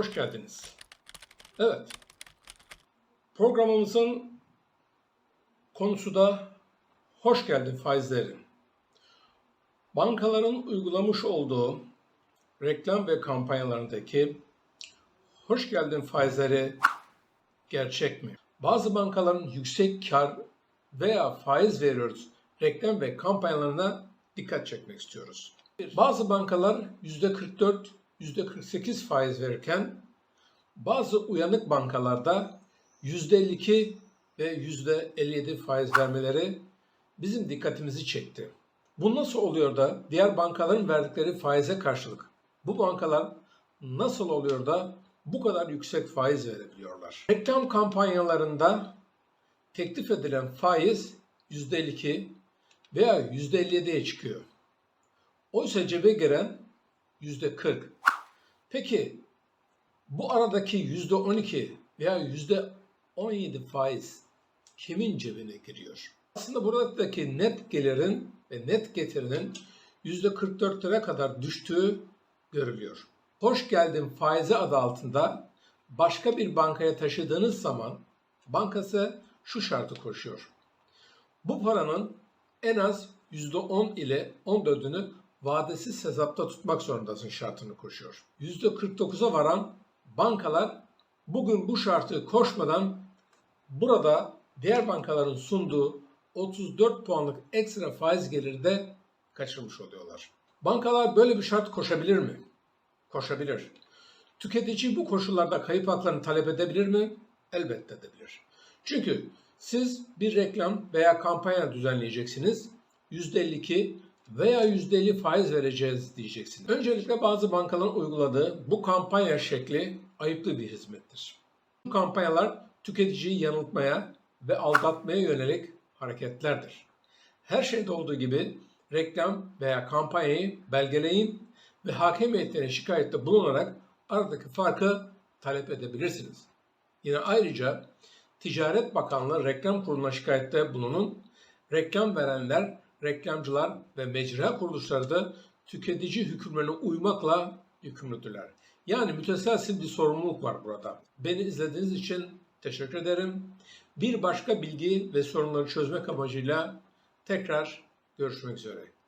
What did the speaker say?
hoş geldiniz. Evet, programımızın konusu da hoş geldin faizleri. Bankaların uygulamış olduğu reklam ve kampanyalarındaki hoş geldin faizleri gerçek mi? Bazı bankaların yüksek kar veya faiz veriyoruz reklam ve kampanyalarına dikkat çekmek istiyoruz. Bazı bankalar %44, %48 faiz verirken bazı uyanık bankalarda %52 ve %57 faiz vermeleri bizim dikkatimizi çekti. Bu nasıl oluyor da diğer bankaların verdikleri faize karşılık bu bankalar nasıl oluyor da bu kadar yüksek faiz verebiliyorlar? Reklam kampanyalarında teklif edilen faiz %52 veya %57'ye çıkıyor. Oysa cebe giren %40. Peki bu aradaki %12 veya %17 faiz kimin cebine giriyor? Aslında buradaki net gelirin ve net getirinin %44'lere kadar düştüğü görülüyor. Hoş geldin faizi adı altında başka bir bankaya taşıdığınız zaman bankası şu şartı koşuyor. Bu paranın en az %10 ile 14'ünü vadesiz hesapta tutmak zorundasın şartını koşuyor. %49'a varan bankalar bugün bu şartı koşmadan burada diğer bankaların sunduğu 34 puanlık ekstra faiz geliri de kaçırmış oluyorlar. Bankalar böyle bir şart koşabilir mi? Koşabilir. Tüketici bu koşullarda kayıp haklarını talep edebilir mi? Elbette edebilir. Çünkü siz bir reklam veya kampanya düzenleyeceksiniz. %52 veya %50 faiz vereceğiz diyeceksiniz. Öncelikle bazı bankaların uyguladığı bu kampanya şekli ayıplı bir hizmettir. Bu kampanyalar tüketiciyi yanıltmaya ve aldatmaya yönelik hareketlerdir. Her şeyde olduğu gibi reklam veya kampanyayı belgeleyin ve hakem heyetlerine şikayette bulunarak aradaki farkı talep edebilirsiniz. Yine ayrıca Ticaret Bakanlığı Reklam Kurulu'na şikayette bulunun. Reklam verenler, reklamcılar ve mecra kuruluşları da tüketici hükümlerine uymakla yükümlüdürler. Yani müteselsil bir sorumluluk var burada. Beni izlediğiniz için teşekkür ederim. Bir başka bilgi ve sorunları çözmek amacıyla tekrar görüşmek üzere.